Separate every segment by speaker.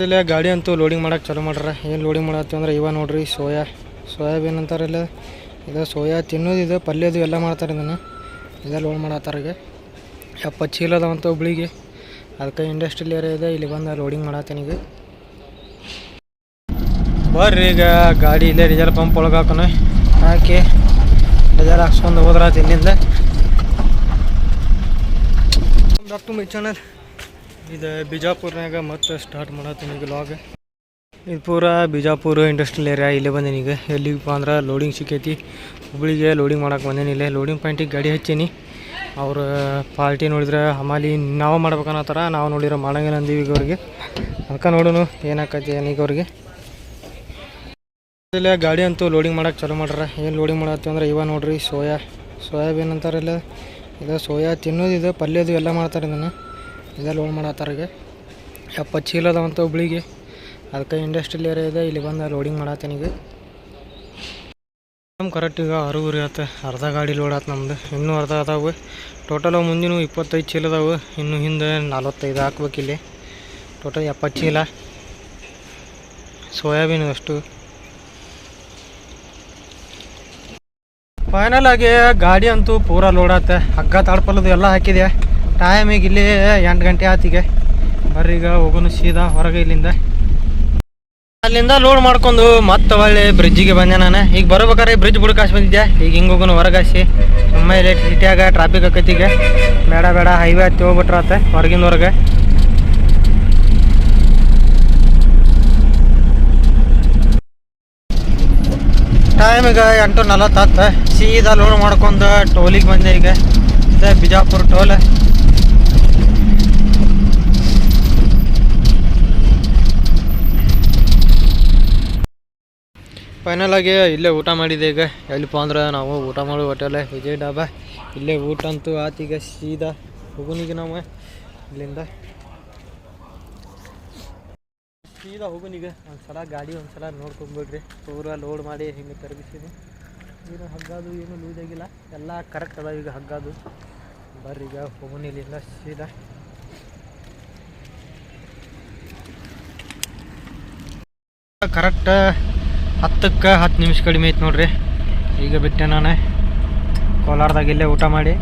Speaker 1: ಇಲ್ಲೇ ಗಾಡಿ ಅಂತೂ ಲೋಡಿಂಗ್ ಮಾಡಕ್ಕೆ ಚಾಲೂ ಮಾಡ್ರ. ಏನು ಲೋಡಿಂಗ್ ಮಾಡತ್ತೀವಿ ಅಂದ್ರೆ ಇವ ನೋಡ್ರಿ, ಸೋಯಾ. ಸೋಯಾಬೀನ್ ಅಂತಾರಲ್ಲ ಇದು ಸೋಯಾ ತಿನ್ನೋದು, ಇದು ಪಲ್ಯದು ಎಲ್ಲ ಮಾಡ್ತಾರೆ ಇದನ್ನು. ಇದೆ ಲೋಡ್ ಮಾಡತ್ತಾರ ಈಗ. ಎಪ್ಪತ್ತು ಚೀಲ ಅದಾವಂತ ಹುಬ್ಳಿಗೆ. ಅದಕ್ಕೆ ಇಂಡಸ್ಟ್ರಿಯಲ್ ಏರಿಯಾ ಇದೆ, ಇಲ್ಲಿ ಬಂದು ಲೋಡಿಂಗ್ ಮಾಡತ್ತೀನಿ ಈಗ. ಬರ್ರಿ ಈಗ, ಗಾಡಿ ಇಲ್ಲೇ ಡೀಸೆಲ್ ಪಂಪ್ ಒಳಗೆ ಹಾಕೋಣ. ಹಾಕಿ ಡೀಸೆಲ್ ಹಾಕ್ಸ್ಕೊಂಡು ಹೋದ್ರ ಇಲ್ಲಿಂದ ಬ್ಯಾಕ್ ಟು ಇದು ಬಿಜಾಪುರ್ನಾಗ ಮತ್ತೆ ಸ್ಟಾರ್ಟ್ ಮಾಡತ್ತೀನಿ ಈಗ ಲಾಗ್ ಇದು ಪೂರ ಬಿಜಾಪುರ ಇಂಡಸ್ಟ್ರಿಯಲ್ ಏರಿಯಾ ಇಲ್ಲೇ ಬಂದೀನಿ ಈಗ. ಎಲ್ಲಿಗಪ್ಪ ಅಂದ್ರೆ ಲೋಡಿಂಗ್ ಸಿಕ್ಕೈತಿ. ಹುಬ್ಳಿಗೆ ಲೋಡಿಂಗ್ ಮಾಡಕ್ಕೆ ಬಂದೇನಿ ಇಲ್ಲೇ. ಲೋಡಿಂಗ್ ಪಾಯಿಂಟಿಗೆ ಗಾಡಿ ಹಚ್ಚೀನಿ. ಅವ್ರ ಪಾರ್ಟಿ ನೋಡಿದ್ರೆ ಹಮಾಲಿ ನಾವು ಮಾಡ್ಬೇಕನ್ನತ್ತಾರ ನಾವು ನೋಡಿದ್ರೆ ಮಾಡಂಗಿಲ್ಲ ಅಂದೀವಿ ಈಗ ಅವ್ರಿಗೆ. ಅದಕ್ಕೆ ನೋಡೋನು ಏನಾಕೈತಿ ಏನೀಗ ಅವ್ರಿಗೆ. ಇಲ್ಲೇ ಗಾಡಿ ಅಂತೂ ಲೋಡಿಂಗ್ ಮಾಡಕ್ಕೆ ಚಾಲೂ ಮಾಡ್ರ ಏನು ಲೋಡಿಂಗ್ ಮಾಡತ್ತೀವಿ ಅಂದ್ರೆ ಇವ ನೋಡ್ರಿ ಸೋಯಾ. ಸೋಯಾಬೀನ್ ಅಂತಾರಲ್ಲ. ಇದು ಸೋಯಾ ತಿನ್ನೋದು ಇದು ಪಲ್ಯದು ಎಲ್ಲ ಮಾಡ್ತಾರೆ ಇದನ್ನು. ಇದೇ ಲೋಡ್ ಮಾಡತ್ತಾರ ಈಗ ಎಪ್ಪತ್ತು ಚೀಲ ಅದಾವಂತ ಹುಬ್ಳಿಗೆ. ಅದಕ್ಕೆ ಇಂಡಸ್ಟ್ರಿಯಲ್ ಏರಿಯಾ ಇದೆ, ಇಲ್ಲಿ ಬಂದು ಲೋಡಿಂಗ್ ಮಾಡತ್ತೀನಿ ಈಗ. ನಮ್ಮ ಕರೆಕ್ಟ್ ಈಗ ಅರುವರಿ ಆತು, ಅರ್ಧ ಗಾಡಿ ಲೋಡ್ ಆತು ನಮ್ದು. ಇನ್ನೂ ಅರ್ಧ ಅದಾವೆ. ಟೋಟಲ್ ಮುಂದಿನ ಇಪ್ಪತ್ತೈದು ಚೀಲ ಅದಾವೆ. ಇನ್ನು ಹಿಂದೆ ನಲ್ವತ್ತೈದು ಹಾಕ್ಬೇಕು ಇಲ್ಲಿ. ಟೋಟಲ್ ಎಪ್ಪತ್ತು ಚೀಲ. ಸೋಯಾಬೀನ್ ಅಷ್ಟು. ಫೈನಲ್ ಆಗಿ ಗಾಡಿ ಅಂತೂ ಪೂರ ಲೋಡ್ ಆತ. ಹಗ್ಗ ತಾಡ್ಪಲ್ಲದು ಎಲ್ಲ ಹಾಕಿದೆ ಟೈಮ್ ಈಗ ಇಲ್ಲಿ ಎಂಟು ಗಂಟೆ ಆತಿಗೆ ಬರ್ರಿ ಈಗ ಹೋಗೋನು ಸೀದಾ ಹೊರಗೆ ಇಲ್ಲಿಂದ. ಅಲ್ಲಿಂದ ಲೋಡ್ ಮಾಡ್ಕೊಂಡು ಮತ್ತೆ ಒಳ್ಳೆ ಬ್ರಿಡ್ಜಿಗೆ ಬಂದೆ ನಾನು. ಈಗ ಬರ್ಬೇಕಾದ್ರೆ ಬ್ರಿಡ್ಜ್ ಬುಡಕಾಶ್ ಬಂದಿದ್ದೆ ಈಗ ಹಿಂಗೆ ಹೋಗೋನು ಹೊರಗಾಸಿ. ಸುಮ್ಮ ಇಲ್ಲಿ ಸಿಟಿಯಾಗ ಟ್ರಾಫಿಕ್ ಆಕೈತಿ ಈಗ. ಬೇಡ ಬೇಡ ಹೈವೇ ಹತ್ತಿ ಹೋಗ್ಬಿಟ್ರಾತ ಹೊರಗಿಂದ ಹೊರಗೆ. ಟೈಮ್ ಈಗ ಎಂಟು ನಲವತ್ತು ಸೀದಾ ಲೋಡ್ ಮಾಡ್ಕೊಂಡು ಟೋಲಿಗೆ ಬಂದೆ ಈಗ. ಬಿಜಾಪುರ ಟೋಲ್. ಫೈನಲ್ ಆಗಿ ಇಲ್ಲೇ ಊಟ ಮಾಡಿದೆ ಈಗ. ಎಲ್ಲಿಪ್ಪ ಅಂದ್ರೆ ನಾವು ಊಟ ಮಾಡೋ ಹೋಟೆಲ್ ವಿಜಯ್ ಡಾಬಾ. ಇಲ್ಲೇ ಊಟ ಅಂತೂ ಆತೀಗ ಸೀದಾ ಹೋಗುನಿಗೆ ನಾವು ಇಲ್ಲಿಂದ. ಸೀದಾ ಹೋಗುನಿಗೆ. ಒಂದ್ಸಲ ಗಾಡಿ, ಒಂದ್ಸಲ ನೋಡ್ಕೊಂಬಿಡ್ರಿ. ಪೂರ ಲೋಡ್ ಮಾಡಿ ಹಿಂಗೆ ತಿರುಗಿಸಿದೆ. ಏನು ಹಗ್ಗದು ಏನು ಲೂಸ್ ಆಗಿಲ್ಲ. ಎಲ್ಲ ಕರೆಕ್ಟ್ ಅದ ಈಗ ಹಗ್ಗದು. ಬರ್ರಿ ಈಗ ಹೋಗುನಿ ಇಲ್ಲಿಂದ ಸೀದಾ. ಕರೆಕ್ಟ್ ಹತ್ತಕ್ಕೆ ಹತ್ತು ನಿಮಿಷ ಕಡಿಮೆ ಐತೆ ನೋಡ್ರಿ. ಈಗ ಬಿಟ್ಟೆ ನಾನು. ಕೋಲಾರದಾಗ ಇಲ್ಲೇ ಊಟ ಮಾಡಿ.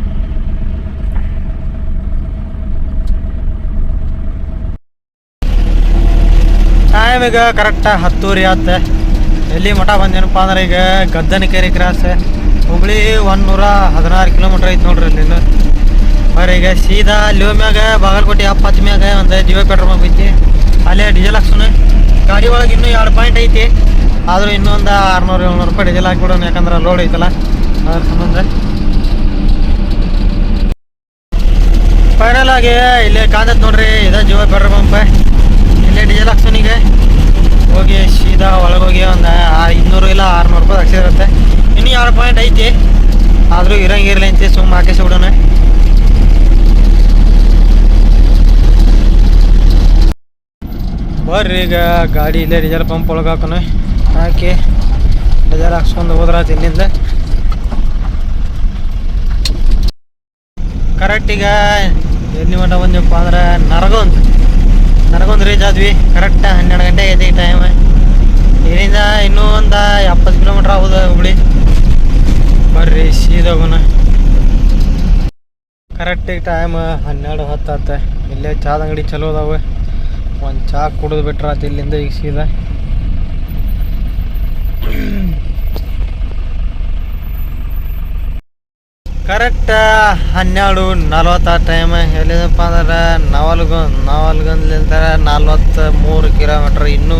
Speaker 1: ಟೈಮ್ ಈಗ ಕರೆಕ್ಟ್ ಹತ್ತೂರಿ ಆತ. ಎಲ್ಲಿ ಮಠ ಬಂದೇನಪ್ಪ ಅಂದ್ರೆ ಈಗ ಗದ್ದನಕೆರೆ ಕ್ರಾಸ್ ಹುಬ್ಳಿ ಒಂದೂರ ಹದಿನಾರು ಕಿಲೋಮೀಟ್ರ್ ಐತೆ ನೋಡ್ರಿ ಅಲ್ಲಿಂದ. ಬರೀ ಈಗ ಸೀದಾ ಅಲ್ಲಿ ಮ್ಯಾಗ, ಬಾಗಲಕೋಟೆ ಹತ್ತು ಮ್ಯಾಗ ಒಂದು ಜಿಯೋ ಪೆಟ್ರೋಲ್ ಬಂಕ್ ಐತಿ. ಅಲ್ಲೇ ಡೀಸೆಲ್ ಹಾಕ್ಸೋಣ. ಗಾಡಿ ಒಳಗೆ ಇನ್ನೂ ಎರಡು ಪಾಯಿಂಟ್ ಐತಿ. ಆದರೂ ಇನ್ನೊಂದು ಆರುನೂರು ಏಳ್ನೂರು ರೂಪಾಯಿ ಡೀಸೆಲ್ ಹಾಕ್ಬಿಡೋಣ ಯಾಕಂದ್ರೆ ಲೋಡ್ ಐತಲ್ಲ. ಅದ್ರ ಸಂಬಂಧ. ಫೈನಲ್ ಆಗಿ ಇಲ್ಲೇ ಕಾದತ್ ನೋಡ್ರಿ, ಇದೇ ಜೀವ ಪೆಟ್ರೋಲ್ ಪಂಪ್. ಇಲ್ಲೇ ಡೀಸೆಲ್ ಹಾಕ್ಸೋನಿಗೆ ಹೋಗಿ ಸೀದಾ ಒಳಗೋಗಿ ಒಂದು ಇನ್ನೂರು ಇಲ್ಲ ಆರುನೂರು ರೂಪಾಯಿ ಹಾಕ್ಸಿರುತ್ತೆ ಇನ್ನೂ ಎರಡು ಪಾಯಿಂಟ್ ಐತಿ. ಆದರೂ ಇರಂಗಿರಲಿ ಅಂತ, ಸುಮ್ಮ ಹಾಕಿಸಿ ಬಿಡೋಣ. ಬರ್ರಿ ಈಗ ಗಾಡಿ ಇಲ್ಲೇ ಡೀಸೆಲ್ ಪಂಪ್ ಒಳಗೆ ಹಾಕೋಣ. ಹಾಕಿ ಬಜಾರ್ ಹಾಕ್ಸ್ಕೊಂಡು ಹೋದ್ರಾತ ಇಲ್ಲಿಂದ ಕರೆಕ್ಟ್ ಈಗ ಎಲ್ಲಿ ಮಟ್ಟ ಬಂದಪ್ಪ ಅಂದ್ರೆ ನರಗೊಂದ್. ನರಗೊಂದ್ ರೀಚ್ ಆದ್ವಿ ಕರೆಕ್ಟ್ ಹನ್ನೆರಡು ಗಂಟೆ ಆಗೈತೆ ಈ ಟೈಮ್ ಇಲ್ಲಿಂದ ಇನ್ನೂ ಒಂದು ಎಪ್ಪತ್ತು ಕಿಲೋಮೀಟ್ರ್ ಆಗೋದು ಹುಬ್ಳಿ. ಬರ್ರಿ ಸೀದಾ ಹೋಗೋಣ. ಕರೆಕ್ಟಿಗೆ ಟೈಮ್ ಹನ್ನೆರಡು ಹತ್ತು ಆತ ಇಲ್ಲೇ ಚಾದ ಅಂಗಡಿ ಚಲೋ ಅದಾವೆ. ಒಂದು ಚಾ ಕುಡಿದು ಬಿಟ್ರೆ ಆತ ಇಲ್ಲಿಂದ ಈಗ ಸೀದಾ. ಕರೆಕ್ಟ್ ಹನ್ನೆರಡು ನಲ್ವತ್ತು ಟೈಮ್ ಹೇಳಿದಪ್ಪ ಅಂದ್ರೆ ನವಲ್ಗೊಂದ್ ನವಲ್ಗೊಂದ್ಲಿಂದ ನಲ್ವತ್ತು ಮೂರು ಕಿಲೋಮೀಟ್ರ್ ಇನ್ನೂ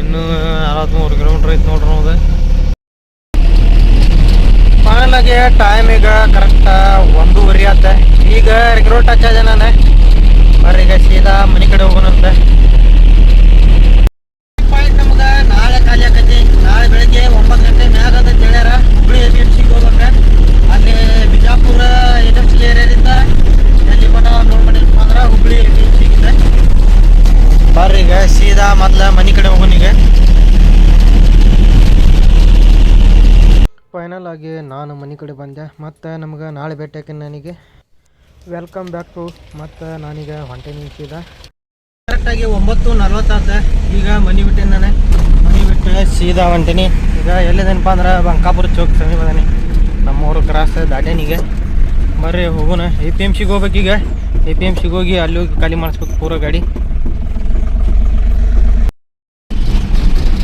Speaker 1: ಇನ್ನೂ ನಲ್ವತ್ತ್ಮೂರು ಕಿಲೋಮೀಟ್ರ್ ಐತೆ ನೋಡ್ರಿ ನಮ್ದು. ಫೈನಲಾಗಿ ಟೈಮ್ ಈಗ ಕರೆಕ್ಟ್ ಒಂದೂವರೆ ಆತ. ಈಗ ರೆಗ್ರೋಟ್ ಟಚ್ ಆದ ನಾನು ಬರ್ರಿ ಈಗ ಸೀದಾ ಮನೆ ಕಡೆ ಹೋಗೋಣಂತ ಪಾಯಿಂಟ್ ನಮ್ಗೆ ನಾಳೆ ಖಾಲಿ ಆಕೈತಿ ನಾಳೆ ಬೆಳಿಗ್ಗೆ ಒಂಬತ್ತು ಗಂಟೆ ಮ್ಯಾಗ ಅಂತ ಹೇಳ್ಯಾರ ಹುಬ್ಳಿ ಎ ಪಿ ಹೋಗ್ಬೇಕು ಅಲ್ಲಿ ಬಿಜಾಪುರ ಇಂಡಸ್ಟ್ರಿಯಲ್ ಏರಿಯಾದಿಂದ ಎಲ್ಲಿ ಮಠ ನೋಡ್ಕೊಂಡಿಪ್ಪ ಅಂದ್ರೆ ಹುಬ್ಳಿ ಎ ಪಿ ಸಿಗಿದೆ ಬರ್ರಿ ಈಗ ಸೀದಾ ಮೊದ್ಲ ಮನೆ ಕಡೆ ಹೋಗೋಣ ಈಗ ಫೈನಲ್ ಆಗಿ ನಾನು ಮನೆ ಕಡೆ ಬಂದೆ. ಮತ್ತು ನಮ್ಗೆ ನಾಳೆ ಭೇಟಿ ನನಗೆ. ವೆಲ್ಕಮ್ ಬ್ಯಾಕ್ ಟು ಮತ್ತು ನಾನೀಗ ಹೊಂಟೆ ನಿಂತಿದ್ದೆ. ಕರೆಕ್ಟಾಗಿ ಒಂಬತ್ತು ನಲ್ವತ್ತಾದ ಈಗ ಮನೆ ಬಿಟ್ಟೇನಿ ನಾನು. ಮನೆ ಬಿಟ್ಟು ಸೀದಾ ಹೊಂಟೀನಿ. ಈಗ ಎಲ್ಲಿದೇನಪ್ಪ ಅಂದ್ರೆ ಬಂಕಾಪುರ ಚೌಕ್ ಸಮೀಪ ಅದಾನಿ. ನಮ್ಮೂರು ಕ್ರಾಸ್ ದಾಟೇನಿಗೆ ಬರ್ರಿ ಹೋಗೋಣ. ಎ ಪಿ ಎಂ ಸಿಗೆ ಹೋಗ್ಬೇಕೀಗ ಎ ಪಿ ಎಂ ಸಿಗೆ ಹೋಗಿ ಅಲ್ಲಿ ಹೋಗಿ ಖಾಲಿ ಮಾಡಿಸ್ಬೇಕು ಪೂರ ಗಾಡಿ.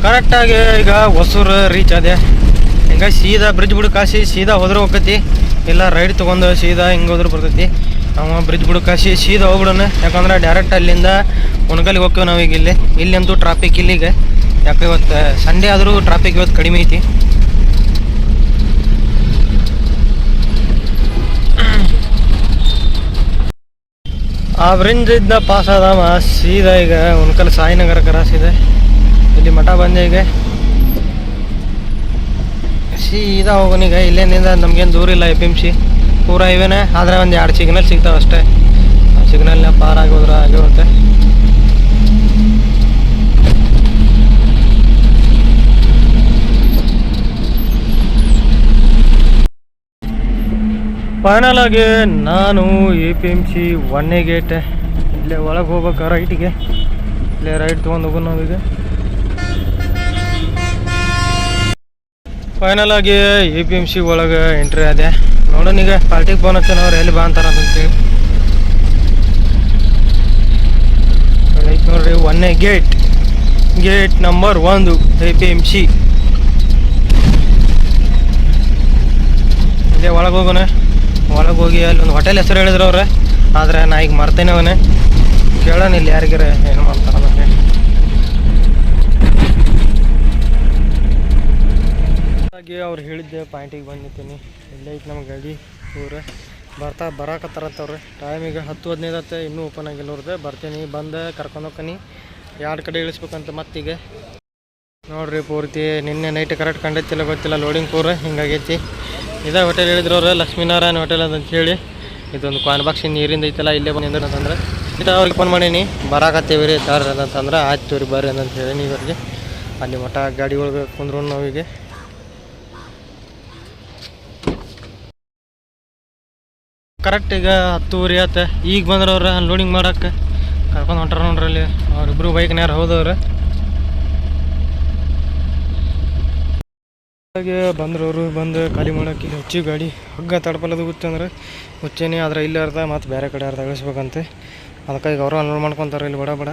Speaker 1: ಕರೆಕ್ಟಾಗಿ ಈಗ ಹೊಸೂರು ರೀಚ್ ಆದೆ. ಈಗ ಸೀದಾ ಬ್ರಿಡ್ಜ್ ಬಿಡು ಕಾಸಿ ಸೀದಾ ಹೋದ್ರೆ ಹೋಗ್ತೈತಿ. ಇಲ್ಲ ರೈಡ್ ತೊಗೊಂಡು ಸೀದಾ ಹಿಂಗೆ ಹೋದ್ರೆ ಬರ್ತೈತಿ. ನಾವು ಬ್ರಿಡ್ಜ್ ಬಿಡು ಕಾಸಿ ಸೀದಾ ಹೋಗ್ಬಿಡೋಣ. ಯಾಕಂದ್ರೆ ಡೈರೆಕ್ಟ್ ಅಲ್ಲಿಂದ ಉಣಗಲ್ಗೆ ಹೋಗ್ತೇವೆ ನಾವು ಈಗ ಇಲ್ಲಿ. ಅಂತೂ ಟ್ರಾಫಿಕ್ ಇಲ್ಲಿಗೆ. ಯಾಕೆ ಇವತ್ತು ಸಂಡೇ ಆದರೂ ಟ್ರಾಫಿಕ್ ಇವತ್ತು ಕಡಿಮೆ ಐತಿ. ಆ ಬ್ರಿಡ್ಜ್ ಇದ್ದ ಪಾಸ್ ಆದಾಮ ಸೀದಾ ಈಗ ಉಣ್ಕಲ್ ಸಾಯಿನಗರ ಕ್ರಾಸ್ ಇದೆ. ಇಲ್ಲಿ ಮಠ ಬಂದೆ ಈಗ. ಸೀದಾ ಹೋಗೋಣ ಈಗ ಇಲ್ಲೇನಿಂದ, ನಮ್ಗೇನು ದೂರ ಇಲ್ಲ ಎ ಪಿ ಎಂ ಸಿ ಪೂರ ಇವೇನೆ, ಆದರೆ ಒಂದು ಎರಡು ಸಿಗ್ನಲ್ ಸಿಗ್ತಾವೆ ಅಷ್ಟೇ. ಸಿಗ್ನಲ್ನ ಪಾರ್ ಆಗೋದ್ರೆ ಆಗಿರುತ್ತೆ ಫೈನಲ್ ಆಗಿ ನಾನು ಎ ಪಿ ಎಂ ಸಿ ಒನ್ನೇ ಗೇಟ್ ಇಲ್ಲೇ ಒಳಗೆ ಹೋಗ್ಬೇಕು ರೈಟಿಗೆ ಇಲ್ಲೇ ರೈಟ್ ತೊಗೊಂಡು ಹೋಗೋಣ ನಾವೀಗ. ಫೈನಲ್ ಆಗಿ ಎ ಪಿ ಎಂ ಸಿ ಒಳಗೆ ಎಂಟ್ರಿ ಆದೆ. ನೋಡೋಣ ಈಗ ಪಾರ್ಟಿಗೆ ಫೋನ್ ಹಚ್ಚೋಣ, ಅವ್ರು ಎಲ್ಲಿ ಬಾ ಅಂತಾರ ಐತೆ ನೋಡ್ರಿ ಒನ್ನೇ ಗೇಟ್ ಗೇಟ್ ನಂಬರ್ ಒಂದು ಎ ಪಿ ಎಂ ಸಿ ಇಲ್ಲೇ ಒಳಗೆ ಹೋಗೋಣ. ಒಳಗೆ ಹೋಗಿ ಅಲ್ಲಿ ಒಂದು ಹೋಟೆಲ್ ಹೆಸರು ಹೇಳಿದ್ರು ಅವ್ರೆ. ಆದರೆ ನಾ ಈಗ ಮರ್ತೇನೆ ಅವನೇ. ಕೇಳೋಣ ಇಲ್ಲಿ ಯಾರಿಗಾರ ಏನು ಮಾಡ್ತಾರ ಅಂತ ಹೇಳಿ ಹಾಗೆ ಅವ್ರು ಹೇಳಿದ್ದೆ ಪಾಯಿಂಟಿಗೆ ಬಂದಿದ್ದೀನಿ. ಇಲ್ಲೇ ಐತೆ ನಮ್ಮ ಗಾಡಿ, ಊರ. ಬರ್ತಾ ಬರಾಕತ್ತಾರಂತವ್ರೆ. ಟೈಮ್ ಈಗ ಹತ್ತು ಹದಿನೈದು ಹತ್ತೆ ಇನ್ನೂ ಓಪನ್ ಆಗಿಲ್ಲ ಅವ್ರದ್ದು ಬರ್ತೀನಿ, ಬಂದು, ಕರ್ಕೊಂಡು ಹೋಗ್ತೀನಿ ಎರಡು ಕಡೆ ಇಳಿಸ್ಬೇಕಂತ ಮತ್ತೀಗ. ನೋಡ್ರಿ ಪೂರ್ತಿ, ನಿನ್ನೆ ನೈಟ್ ಕರೆಕ್ಟ್ ಕಂಡೈತಿಲ್ಲ ಗೊತ್ತಿಲ್ಲ ಲೋಡಿಂಗ್ ಪೂರ, ಹಿಂಗಾಗೈತಿ. ಇದೇ ಹೋಟೆಲ್ ಹೇಳಿದ್ರವ್ರೆ, ಲಕ್ಷ್ಮೀನಾರಾಯಣ ಹೋಟೆಲ್ ಅಂತ ಹೇಳಿ. ಇದೊಂದು ಕಾನ್ ಬಾಕ್ಸ್ ನೀರಿಂದ ಐತಲ್ಲ, ಇಲ್ಲೇ ಬಂದು ಅಂತಂದ್ರೆ. ಇದು ಅವ್ರಿಗೆ ಫೋನ್ ಮಾಡೀನಿ. ಬರಾಕತ್ತೀವಿ ರೀ ಸರ್ ಅಂತಂದ್ರೆ, ಆಯ್ತು ರೀ ಬರ್ರಿ ಅಂತ ಹೇಳಿ ನೀವ್ರಿಗೆ ಅಲ್ಲಿ ಮಠ, ಗಾಡಿ ಒಳಗೆ ಕುಂದ್ರು ನಾವೀಗ. ಕರೆಕ್ಟ್ ಈಗ ಹತ್ತುವರೆ ಆತ. ಈಗ ಬಂದ್ರವ್ರ ಲೋಡಿಂಗ್ ಮಾಡಕ್ಕೆ ಕರ್ಕೊಂಡು ಹೊಂಟಾರ ನೋಡ್ರಿ ಅಲ್ಲಿ. ಅವ್ರಿಬ್ರು ಬೈಕ್ ಹೋದವ್ರು. ಹಾಗೆ ಬಂದ್ರವರು ಬಂದು ಖಾಲಿ ಇಲ್ಲಿ ಹುಚ್ಚಿ ಗಾಡಿ ಹಗ್ಗ ತಡಪಲ್ಲದು ಗೊತ್ತಂದ್ರೆ ಹುಚ್ಚೇನಿ ಆದ್ರೆ ಇಲ್ಲಿ ಅರ್ಧ, ಮತ್ತು ಬೇರೆ ಕಡೆ ಅರ್ಧ ಇಳಿಸ್ಬೇಕಂತೆ ಅದಕ್ಕೆ ಈಗ ಅವರು ಅನ್ಲೋಡ್ ಮಾಡ್ಕೊತಾರೆ ಇಲ್ಲಿ ಬಡ ಬಡ.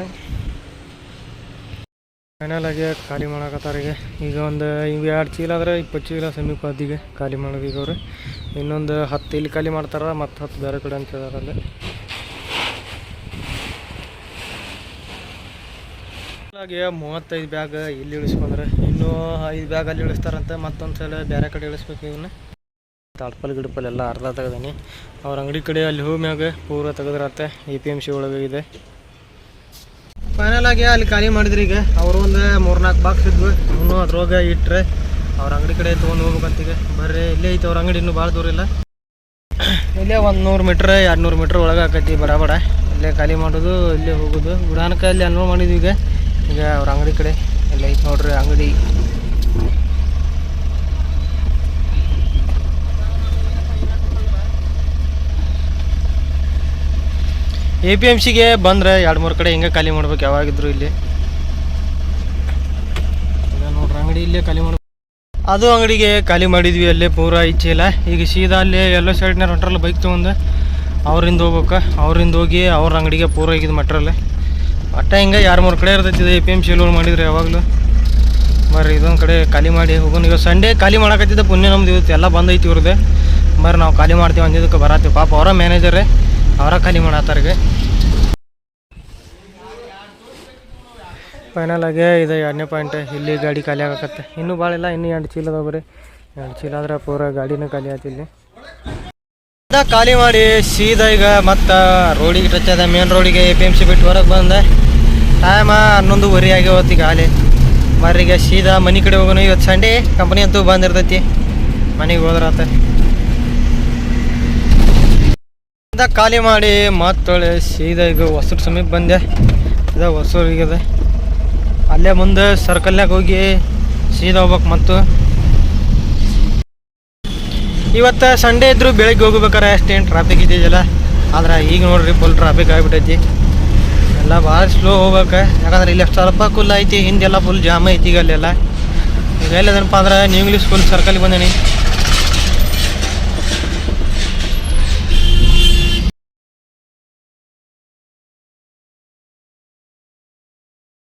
Speaker 1: ಫೈನಲ್ ಆಗಿ ಖಾಲಿ ಮಾಡಕತ್ತಾರ ಈಗ. ಒಂದು ಈಗ ಎರಡು ಚೀಲ ಆದ್ರೆ ಇಪ್ಪತ್ತು ಚೀಲ ಸಮೀಪ ಅದಿಗೆ ಖಾಲಿ ಮಾಡೋದು ಈಗ ಅವ್ರು. ಇನ್ನೊಂದು ಹತ್ತು ಇಲ್ಲಿ ಖಾಲಿ ಮಾಡ್ತಾರ, ಮತ್ತು ಹತ್ತು ಬೇರೆ ಕಡೆ ಅಂತ ಹಾಗೆ ಮೂವತ್ತೈದು ಬ್ಯಾಗ್ ಇಲ್ಲಿ ಇಳಿಸ್ಕೊಂಡ್ರೆ. ಇನ್ನೂ ಐದು ಬ್ಯಾಗ್ ಅಲ್ಲಿ ಇಳಿಸ್ತಾರಂತೆ ಮತ್ತೊಂದು ಸಲ ಬೇರೆ ಕಡೆ ಇಳಿಸ್ಬೇಕು ಇವನ್ನ ತಾಡ್ಪಲ್, ಗಿಡಪಲ್ ಎಲ್ಲ ಅರ್ಧ ತೆಗ್ದೀನಿ. ಅವ್ರ ಅಂಗಡಿ ಕಡೆ ಅಲ್ಲಿ ಹೂ ಮ್ಯಾಗ ಪೂರ ತೆಗೆದ್ರತ್ತೆ ಎ ಪಿ ಎಂ ಸಿ ಒಳಗೆ ಇದೆ. ಫೈನಲ್ ಆಗಿ ಅಲ್ಲಿ ಖಾಲಿ ಮಾಡಿದ್ರಿ ಈಗ. ಅವರು ಒಂದು ಮೂರ್ನಾಲ್ಕು ಬಾಕ್ಸ್ ಇದ್ವು. ಇನ್ನೂ ಅದ್ರೊಳಗೆ ಇಟ್ರೆ ಅವ್ರ ಅಂಗಡಿ ಕಡೆ ತೊಗೊಂಡು ಹೋಗ್ಬೇಕಂತೀಗ ಬರ್ರಿ, ಇಲ್ಲೇ ಐತಿ ಅವ್ರ ಅಂಗಡಿ, ಇನ್ನೂ ಭಾಳ ದೂರ ಇಲ್ಲ. ಇಲ್ಲೇ ಒಂದು ನೂರು ಮೀಟ್ರ್, ಎರಡು ನೂರು ಮೀಟ್ರ್ ಒಳಗೆ ಆಕೈತಿ ಬಡ ಬಡ ಇಲ್ಲೇ ಖಾಲಿ ಮಾಡೋದು, ಇಲ್ಲೇ ಹೋಗೋದು. ಗುಡಾನಕ ಅಲ್ಲಿ ಅನುಭವ ಮಾಡಿದ್ವಿ ಈಗ. ಈಗ ಅವ್ರ ಅಂಗಡಿ ಕಡೆ ಇಲ್ಲೇ ಐತಿ ನೋಡ್ರಿ ಅಂಗಡಿ. ಎ ಪಿ ಎಂ ಸಿಗೆ ಬಂದರೆ ಎರಡು ಮೂರು ಕಡೆ ಹಿಂಗೆ ಖಾಲಿ ಮಾಡ್ಬೇಕು ಯಾವಾಗಿದ್ರು ಇಲ್ಲಿ. ನೋಡ್ರಿ ಅಂಗಡಿ ಇಲ್ಲೇ ಖಾಲಿ ಮಾಡ್ಬೇಕು ಅದು ಅಂಗಡಿಗೆ ಖಾಲಿ ಮಾಡಿದ್ವಿ, ಅಲ್ಲೇ ಪೂರ ಇಲ್ಲ. ಈಗ ಸೀದಾ ಅಲ್ಲಿ ಎಲ್ಲೋ ಸೈಡ್ನ ಹೊಂಟ್ರಲ್ಲ ಬೈಕ್ ತೊಗೊಂಡು. ಅವ್ರಿಂದ ಹೋಗ್ಬೇಕು. ಅವ್ರಿಂದ ಹೋಗಿ ಅವ್ರ ಅಂಗಡಿಗೆ ಪೂರ ಹೋಗಿದ್ದು ಮಟ್ರಲ್ಲ ಒಟ್ಟ ಹಿಂಗೆ ಯಾರು ಮೂರು ಕಡೆ ಇರ್ತೈತಿದೆ ಎ ಪಿ ಎಂ ಲೋನ್ ಮಾಡಿದ್ರೆ ಯಾವಾಗಲೂ. ಬರ್ರಿ, ಇದೊಂದು ಕಡೆ ಖಾಲಿ ಮಾಡಿ ಹೋಗೋಣ. ಈಗ ಸಂಡೇ ಖಾಲಿ ಮಾಡಕತ್ತಿದ್ದ ಪುಣ್ಯ ನಮ್ದು ಇವತ್ತು. ಎಲ್ಲ ಬಂದೈತಿ ಇವ್ರದ್ದು ಬರ್ರಿ, ನಾವು ಖಾಲಿ ಮಾಡ್ತೀವಿ ಅಂದಿದ್ದಕ್ಕೆ ಬರತ್ತೀವಿ. ಪಾಪ ಅವರ ಮ್ಯಾನೇಜರೇ ಅವರ ಖಾಲಿ ಮಾಡತ್ತಾರಿಗೆ. ಫೈನಲ್ ಆಗೇ ಇದು ಎರಡನೇ ಪಾಯಿಂಟ್ ಇಲ್ಲಿ ಗಾಡಿ ಖಾಲಿ ಆಗಕತ್ತೆ. ಇನ್ನೂ ಭಾಳ ಇಲ್ಲ, ಇನ್ನೂ ಎರಡು ಚೀಲ ಅದಾವ ಬರೀ. ಎರಡು ಚೀಲ ಆದ್ರೆ ಪೂರ ಗಾಡಿನೂ ಖಾಲಿ ಆಯ್ತು ಇಲ್ಲಿ. ಖಾಲಿ ಮಾಡಿ ಸೀದಾ ಈಗ ಮತ್ತು ರೋಡಿಗೆ ಟಚ್ ಅದ ಮೇನ್ ರೋಡಿಗೆ ಎ ಪಿ ಎಂ ಸಿ ಬಿಟ್ಟು ಹೊರಗೆ ಬಂದೆ. ಟೈಮ ಹನ್ನೊಂದುವರೆ ಆಗ್ಯಾವತ್ತು ಈಗ ಖಾಲಿ ಮರ್ರಿಗೆ ಸೀದಾ ಮನೆ ಕಡೆ ಹೋಗೋಣ. ಇವತ್ತು ಸಂಡೆ ಕಂಪ್ನಿ ಅಂತೂ ಬಂದಿರ್ತೈತಿ. ಮನೆಗೆ ಹೋದ್ರಾತ ಖಾಲಿ ಮಾಡಿ ಮತ್ತೊಳೆ ಸೀದಾ ಈಗ ಹೊಸೂರು ಸಮೀಪ ಬಂದೆ. ಇದು ಹೊಸೂರಿಗಿದೆ. ಅಲ್ಲೇ ಮುಂದೆ ಸರ್ಕಲ್ನಾಗ ಹೋಗಿ ಸೀದಾ ಹೋಗ್ಬೇಕು ಮತ್ತು. ಇವತ್ತು ಸಂಡೇ ಇದ್ರು ಬೆಳಗ್ಗೆ ಹೋಗ್ಬೇಕಾರೆ ಅಷ್ಟೇನು ಟ್ರಾಫಿಕ್ ಇದ್ದಿದ್ದಿಲ್ಲ ಆದ್ರೆ ಈಗ ನೋಡ್ರಿ ಫುಲ್ ಟ್ರಾಫಿಕ್ ಆಗಿಬಿಟ್ಟೈತಿ ಎಲ್ಲ ಭಾಳ ಸ್ಲೋ ಹೋಗ್ಬೇಕು. ಯಾಕಂದ್ರೆ ಇಲ್ಲಿ ಸ್ವಲ್ಪ ಕುಲ್ ಐತಿ, ಹಿಂದೆಲ್ಲ ಫುಲ್ ಜಾಮ್ ಐತಿ ಈಗ ಅಲ್ಲೆಲ್ಲ. ಈಗ ಎಲ್ಲದನಪ್ಪ ಅಂದ್ರೆ ನ್ಯೂ ಇಂಗ್ಲೀಷ್ ಫುಲ್ ಸರ್ಕಲ್ಗೆ ಬಂದೇನಿ.